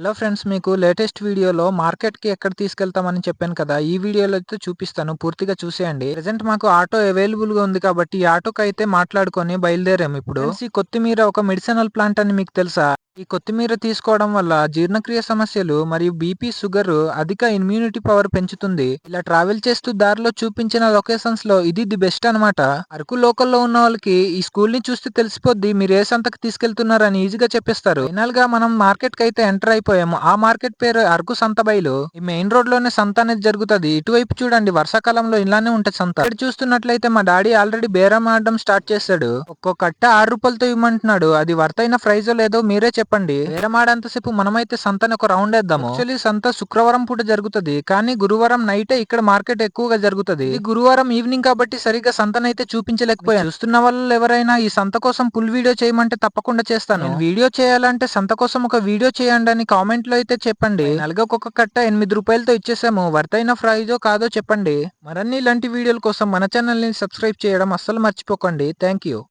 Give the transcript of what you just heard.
Hello friends మీకు latest వీడియోలో మార్కెట్కి ఎక్కడ తీసుకెళ్తామని చెప్పాను కదా ఈ వీడియోలో అయితే చూపిస్తాను. పూర్తిగా చూసేయండి. ప్రెసెంట్ మాకు ఆటో అవైలబుల్గా ఉంది కాబట్టి ఈ ఆటోకి అయితే మాట్లాడుకొని బయలుదేరాము ఇప్పుడు. కొత్తిమీర ఒక మెడిసినల్ ప్లాంట్ అని మీకు తెలుసా? ఈ కొత్తిమీర తీసుకోవడం వల్ల జీర్ణక్రియ సమస్యలు మరియు బీపీ షుగర్ అధిక ఇమ్యూనిటీ పవర్ పెంచుతుంది. ఇలా ట్రావెల్ చేస్తూ దారిలో చూపించిన లొకేషన్స్లో ఇది ది బెస్ట్ అన్నమాట. అరకు లోకల్లో ఉన్న వాళ్ళకి ఈ స్కూల్ని చూస్తే తెలిసిపోద్ది మీరు ఏ సంతకు తీసుకెళ్తున్నారని ఈజీగా చెప్పేస్తారు. ఫైనల్గా మనం మార్కెట్కి అయితే ఎంటర్ అయిపోయాము. ఆ మార్కెట్ పేరు అరకు సంత బయలు ఈ మెయిన్ రోడ్లోనే సంత అనేది జరుగుతుంది. ఇటువైపు చూడండి వర్షాకాలంలో ఇలానే ఉంటుంది సంత. ఇక్కడ చూస్తున్నట్లయితే మా డాడీ ఆల్రెడీ బేరం ఆడడం స్టార్ట్ చేశాడు ఒక్కొక్క కట్ట ఆరు రూపాయలతో ఇవ్వమంటున్నాడు అది వర్త్ అయిన ప్రైజ్ లేదో మీరే చెప్పండి. బేరం ఆడేంతసేపు మనమైతే సంతని ఒక రౌండ్ వేద్దాము. యాక్చువల్లీ సంత శుక్రవారం పూట జరుగుతుంది. కానీ గురువారం నైటే ఇక్కడ మార్కెట్ ఎక్కువగా జరుగుతుంది. ఇది గురువారం ఈవినింగ్ కాబట్టి సరిగ్గా సంతనైతే చూపించలేకపోయాను. చూస్తున్న వాళ్ళు ఎవరైనా ఈ సంత కోసం ఫుల్ వీడియో చేయమంటే తప్పకుండా చేస్తాను. వీడియో చేయాలంటే సంత కోసం ఒక వీడియో చేయండి అని కామెంట్లో అయితే చెప్పండి. నలుగు ఒక్కొక్క కట్ట ఎనిమిది రూపాయలతో ఇచ్చేసాము. వర్తైన ప్రైజో కాదో చెప్పండి. మరన్ని ఇలాంటి వీడియోల కోసం మన ఛానల్ని సబ్స్క్రైబ్ చేయడం అస్సలు మర్చిపోకండి. Thank you.